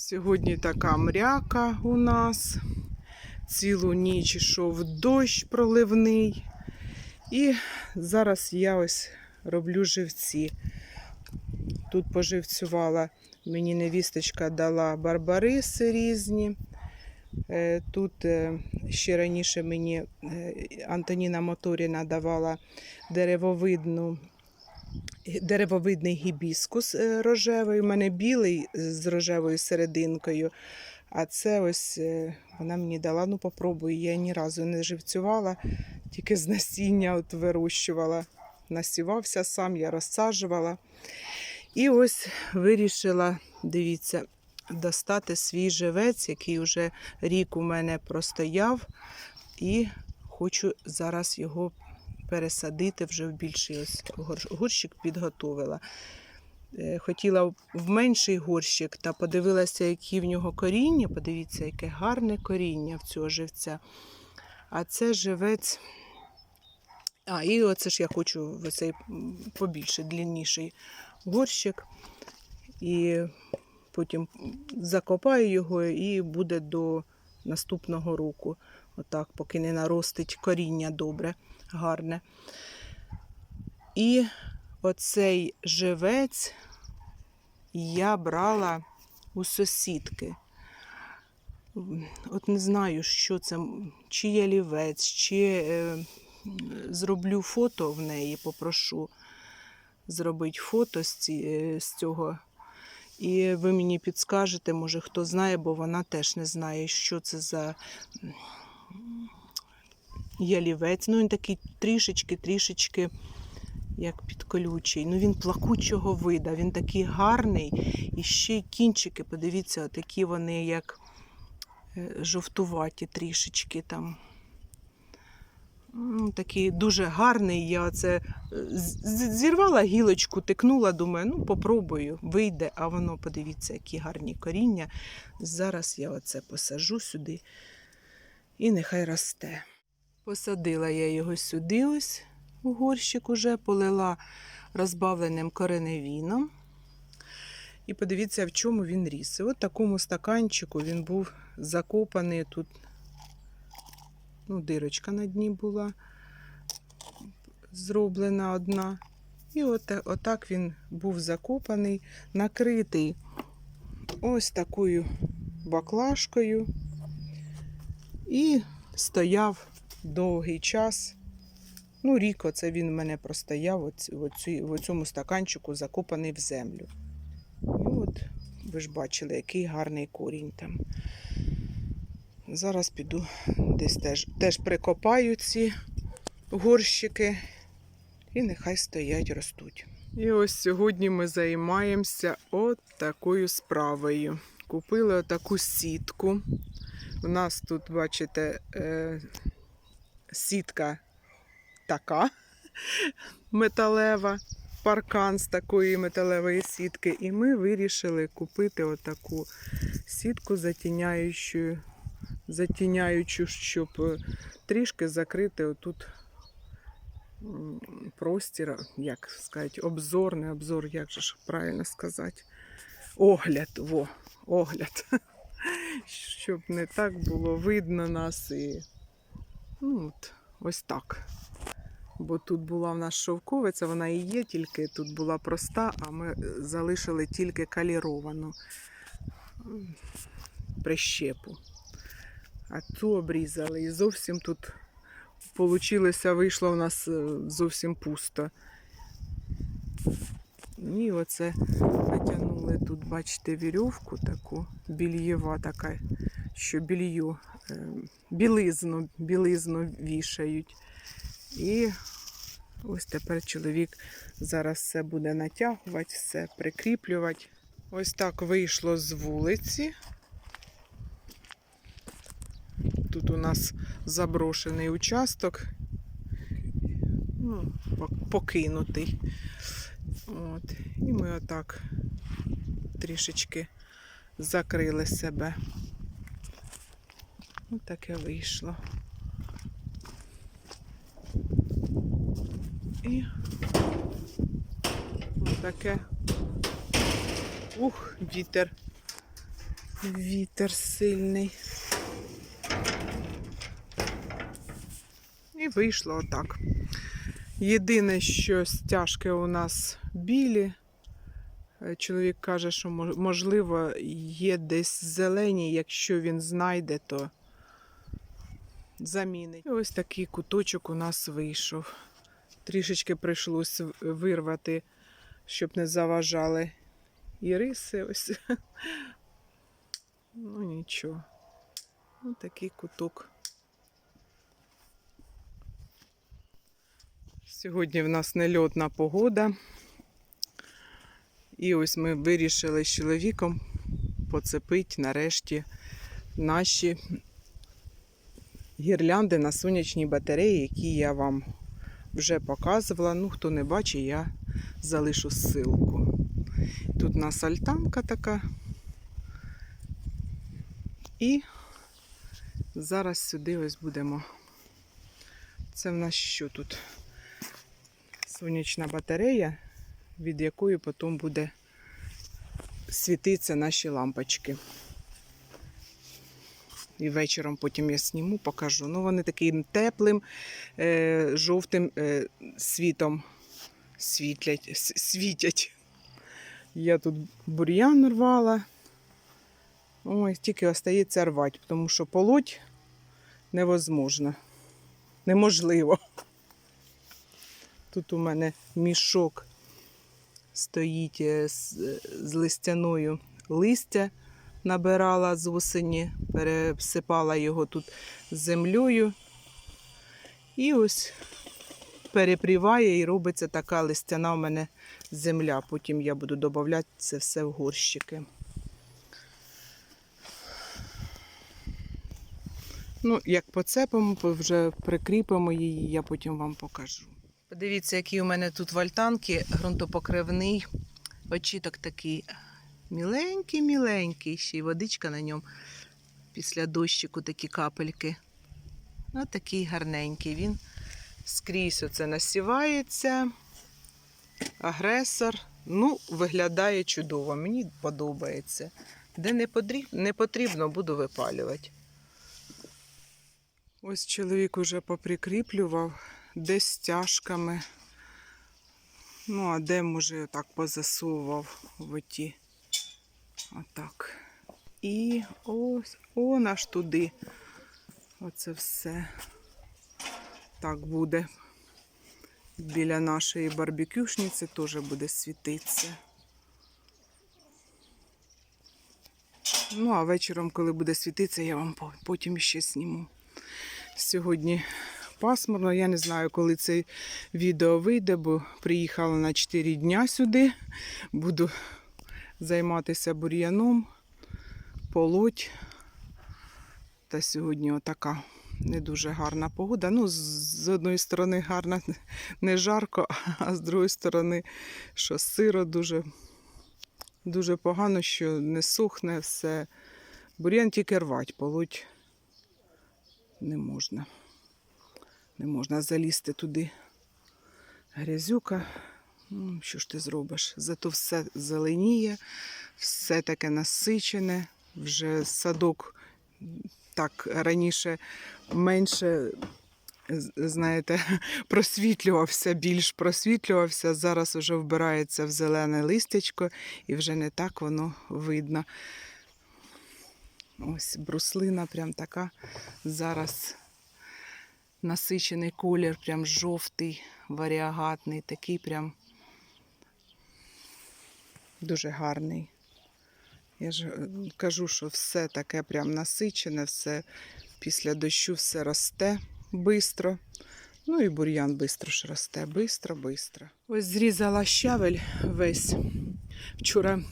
Сьогодні така мряка у нас. Цілу ніч йшов дощ проливний. І зараз я ось роблю живці. Тут поживцювала, мені невісточка дала барбариси різні. Е, Тут е, ще раніше мені е, Антоніна Моторіна давала деревовидну деревовидний гібіскус е, рожевий. У мене білий з рожевою серединкою. А це ось е, вона мені дала, ну попробую. Я ні разу не живцювала, тільки з насіння от вирощувала. Насівався сам, я розсаджувала. І ось вирішила, дивіться, достати свій живець, який вже рік у мене простояв. І хочу зараз його пересадити вже в більший ось горщик підготовила. Е, Хотіла в менший горщик та подивилася, які в нього коріння. Подивіться, яке гарне коріння в цього живця. А це живець. А, і оце ж я хочу в цей побільше, длинніший горщик. І потім закопаю його і буде до наступного року. Отак, поки не наростить коріння добре, гарне. І оцей живець я брала у сусідки. От не знаю, що це, чи ялівець, чи е, зроблю фото в неї, попрошу зробити фото з, ці, е, з цього. І ви мені підскажете, може хто знає, бо вона теж не знає, що це за ялівець. Ну, він такий трішечки-трішечки як підколючий. Ну він плакучого вида, він такий гарний. І ще й кінчики, подивіться, такі вони як е, жовтуваті трішечки там. Ну, Такий дуже гарний. Я це е, зірвала гілочку, тикнула, думаю, ну попробую, вийде, а воно, подивіться, які гарні коріння. Зараз я оце посажу сюди і нехай росте. Посадила я його сюди ось у горщик уже, полила розбавленим кореневіном. І подивіться, в чому він ріс. І от такому стаканчику він був закопаний тут. Ну, дирочка на дні була зроблена одна. І от, отак він був закопаний, накритий ось такою баклажкою. І стояв довгий час. Ну, рік оце він в мене простояв в цьому стаканчику, закопаний в землю. І от ви ж бачили, який гарний корінь там. Зараз піду десь теж, теж прикопаю ці горщики і нехай стоять, ростуть. І ось сьогодні ми займаємося от такою справою. Купили отаку сітку. У нас тут, бачите, е, сітка така металева, паркан з такої металевої сітки. І ми вирішили купити отаку сітку затіняючу, затіняючу, щоб е, трішки закрити отут простір, як сказати, обзор, не обзор, як же ж правильно сказати. Огляд, во, огляд. Щоб не так було видно нас і ну, от, ось так. Бо тут була в нас шовковиця, вона і є, тільки тут була проста, а ми залишили тільки каліровану прищепу. А ту обрізали. І зовсім тут получилося, вийшло у нас е, зовсім пусто. І оце натягнули тут, бачите, вірьовку таку, більєва така, що білью, е, білизну, білизну вішають. І ось тепер чоловік зараз все буде натягувати, все прикріплювати. Ось так вийшло з вулиці. Тут у нас заброшений участок, ну, покинутий. От. І ми отак трішечки закрили себе. Ось таке вийшло. І таке. Ух, вітер. Вітер сильний. І вийшло отак. Єдине, що стяжки у нас білі. Е, Чоловік каже, що можливо є десь зелені, якщо він знайде, то замінить. І ось такий куточок у нас вийшов. Трішечки прийшлось вирвати, щоб не заважали і риси. Ось. Ну нічого. Ось такий куток. Сьогодні в нас нельотна погода. І ось ми вирішили з чоловіком поцепити нарешті наші гірлянди на сонячній батареї, які я вам вже показувала. Ну, хто не бачить, я залишу ссылку. Тут у нас альтанка така. І зараз сюди ось будемо. Це в нас що тут? Сонячна батарея, від якої потім буде світитися наші лампочки. І вечором потім я сніму, покажу. Ну, вони таким теплим, е, жовтим е, світом світлять, світять. Я тут бур'ян рвала. Ой, тільки остається рвати, тому що полоть невозможно. Неможливо. Тут у мене мішок стоїть е, з, з листяною листя набирала з осені, пересипала його тут землею. І ось перепріває і робиться така листяна у мене земля. Потім я буду додавати це все в горщики. Ну, як поцепимо, вже прикріпимо її, я потім вам покажу. Подивіться, який у мене тут в альтанки ґрунтопокривний очіток такий міленький-міленький, ще й водичка на ньому після дощику такі капельки. Ось такий гарненький. Він скрізь оце насівається. Агресор. Ну, виглядає чудово, мені подобається. Де не потрібно, не потрібно буду випалювати. Ось чоловік уже поприкріплював, де стяжками. Ну, а де, може, так позасовував в оті. Отак. І ось, он аж туди. Оце все так буде. Біля нашої барбекюшниці теж буде світитися. Ну, а вечором, коли буде світитися, я вам потім ще зніму. Сьогодні пасмурно. Я не знаю, коли це відео вийде, бо приїхала на 4 дня сюди. Буду займатися бур'яном, полоть. Та сьогодні отака не дуже гарна погода. Ну, з- одної сторони гарна, не жарко, а з другої сторони, що сиро дуже, дуже погано, що не сухне все. Бур'ян тільки рвать, полоть не можна. Не можна залізти туди. Грязюка. Що ж ти зробиш? Зато все зеленіє, все таке насичене. Вже садок так раніше менше, знаєте, просвітлювався, більш просвітлювався. Зараз вже вбирається в зелене листячко і вже не так воно видно. Ось бруслина прям така зараз насичений колір, прям жовтий, варіагатний, такий прям дуже гарний. Я ж е, кажу, що все таке прям насичене, все після дощу все росте швидко. Ну і бур'ян швидко ж росте, бистро, бистро. Ось зрізала щавель весь. Вчора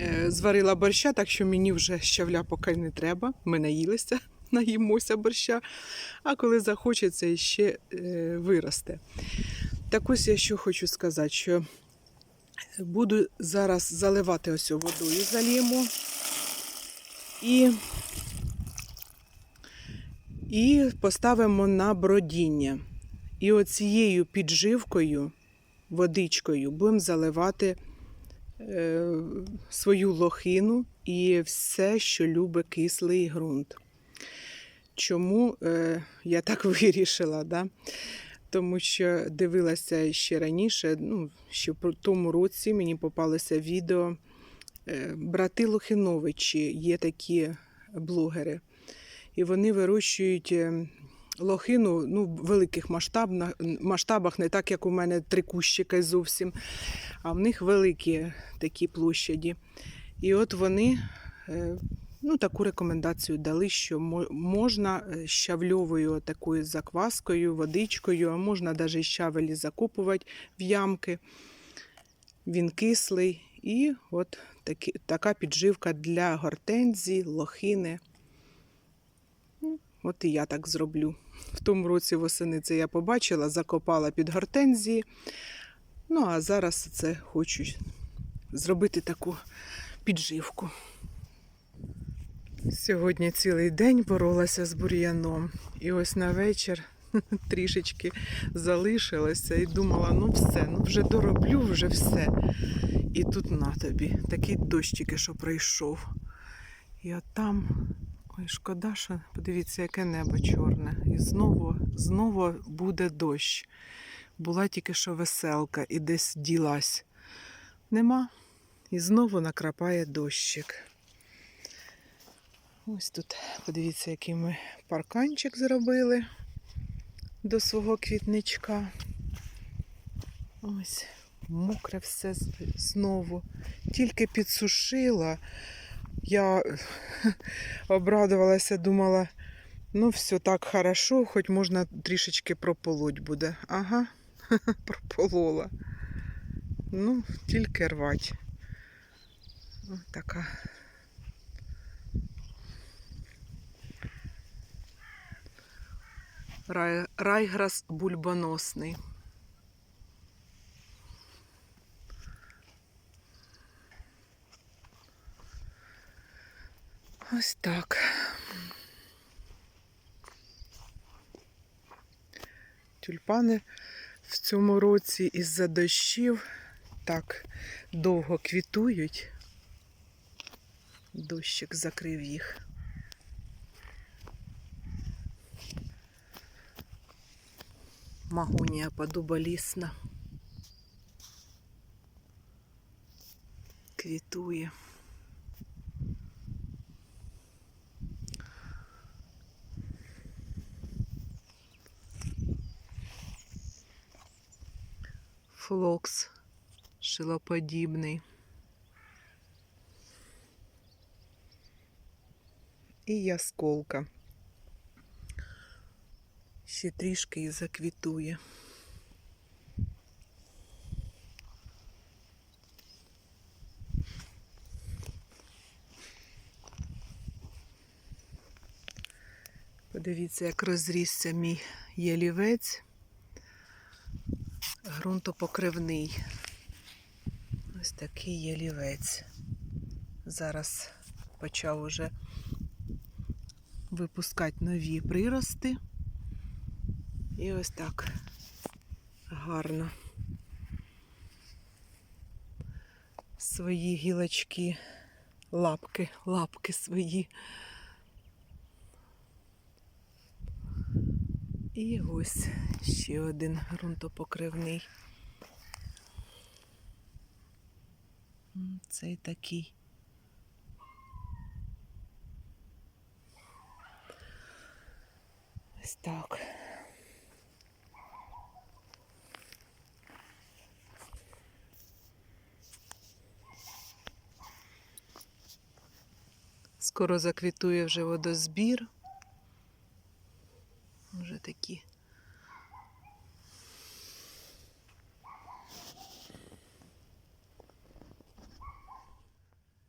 е, зварила борща, так що мені вже щавля поки не треба. Ми наїлися, наїмося борща. А коли захочеться, іще е, виросте. Так ось я що хочу сказати, що буду зараз заливати ось водою зальємо. І, і поставимо на бродіння. І оцією підживкою, водичкою, будемо заливати е, свою лохину і все, що любить кислий ґрунт. Чому е, я так вирішила? Да? Тому що дивилася ще раніше, ну, ще в тому році мені попалося відео. е, Брати Лохиновичі є такі блогери. І вони вирощують е, лохину ну, в великих масштабах, масштабах, не так, як у мене три кущики зовсім, а в них великі такі площаді. І от вони е, ну, таку рекомендацію дали, що можна е, щавльовою такою закваскою, водичкою, а можна навіть щавелі закопувати в ямки. Він кислий. І от такі, така підживка для гортензії, лохини. Ну, От і я так зроблю. В тому році восени це я побачила, закопала під гортензії. Ну, а зараз це хочу зробити таку підживку. Сьогодні цілий день боролася з бур'яном. І ось на вечір трішечки залишилося і думала, ну все, ну вже дороблю, вже все. І тут на тобі такий дощики, що пройшов. І от там, ой, шкода, що подивіться, яке небо чорне. І знову, знову буде дощ. Була тільки що веселка і десь ділась. Нема. І знову накрапає дощик. Ось тут, подивіться, який ми парканчик зробили до свого квітничка. Ось, мокре все знову. Тільки підсушила. Я обрадувалася, думала, ну все так хорошо, хоч можна трішечки прополоть буде. Ага, прополола. Ну, тільки рвать. Ось така. Рай, райграс бульбоносний. Ось так. Тюльпани в цьому році із-за дощів так довго квітують. Дощик закрив їх. Магонія подуболісна. Квітує. Флокс шилоподібний. І ясколка. Ще трішки і заквітує. Подивіться, як розрісся мій ялівець. Грунтопокривний. Ось такий ялівець. Зараз почав уже випускати нові прирости. І ось так гарно. Свої гілочки, лапки, лапки свої. І ось ще один ґрунтопокривний. Цей такий. Ось так. Скоро заквітує вже водозбір. Вже такі.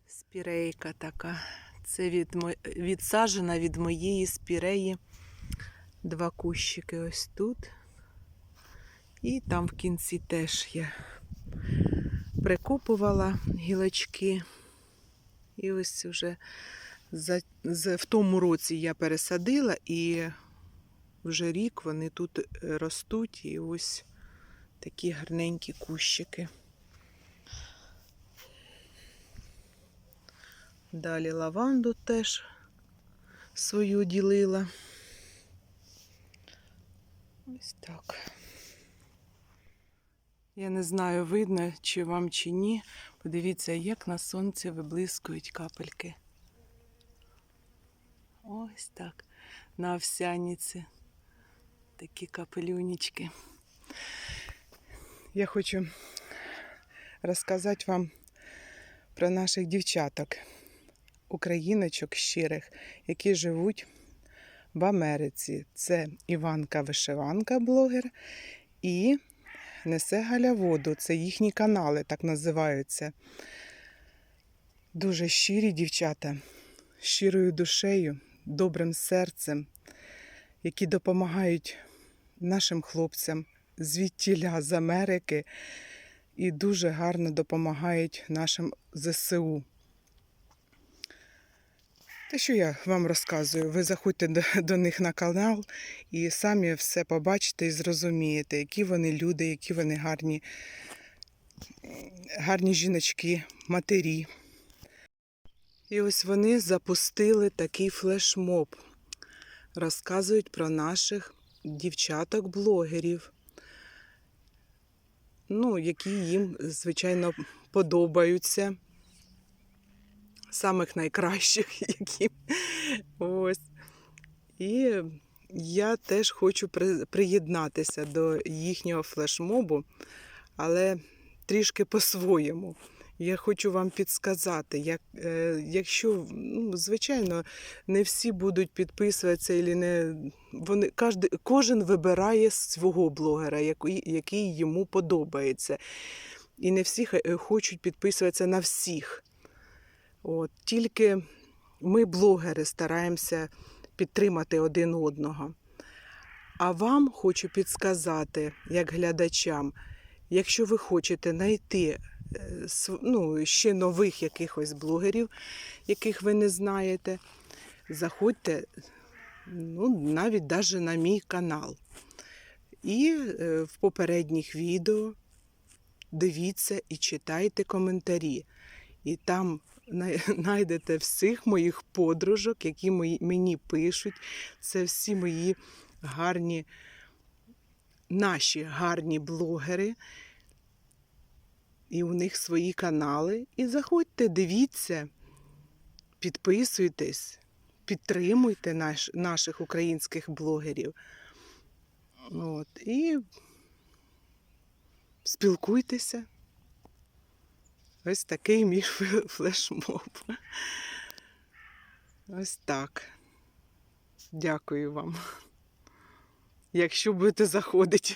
Спірейка така. Це від, відсаджена від моєї спіреї. Два кущики ось тут. І там в кінці теж я прикопувала гілочки. І ось вже за, за, в тому році я пересадила і вже рік вони тут е, ростуть, і ось такі гарненькі кущики. Далі лаванду теж свою ділила. Ось так. Я не знаю, видно, чи вам, чи ні. Подивіться, як на сонці виблискують капельки. Ось так. На овсяниці. Такі капелюнічки. Я хочу розказати вам про наших дівчаток, україночок щирих, які живуть в Америці. Це Іванка Вишиванка, блогер, і Несе Галя воду. Це їхні канали, так називаються. Дуже щирі дівчата, щирою душею, добрим серцем, які допомагають нашим хлопцям звідтіля з Америки і дуже гарно допомагають нашим ЗСУ. Те, що я вам розказую, ви заходьте до, до них на канал і самі все побачите і зрозумієте, які вони люди, які вони гарні, гарні жіночки, матері. І ось вони запустили такий флешмоб. Розказують про наших дівчаток-блогерів, ну, які їм, звичайно, подобаються самих найкращих, які ось. І я теж хочу при- приєднатися до їхнього флешмобу, але трішки по-своєму. Я хочу вам підсказати, як, е, якщо, ну, звичайно, не всі будуть підписуватися, і не, вони, кожен, кожен вибирає свого блогера, який, який йому подобається. І не всі хочуть підписуватися на всіх. От, тільки ми, блогери, стараємося підтримати один одного. А вам хочу підсказати, як глядачам, якщо ви хочете знайти е, ну, ще нових якихось блогерів, яких ви не знаєте, заходьте ну, навіть даже на мій канал. І е, в попередніх відео дивіться і читайте коментарі. І там знайдете всіх моїх подружок, які мені пишуть. Це всі мої гарні, наші гарні блогери. І у них свої канали. І заходьте, дивіться, підписуйтесь, підтримуйте наш, наших українських блогерів. От, і спілкуйтеся. Ось такий мій флешмоб. Ось так. Дякую вам. Якщо будете заходити.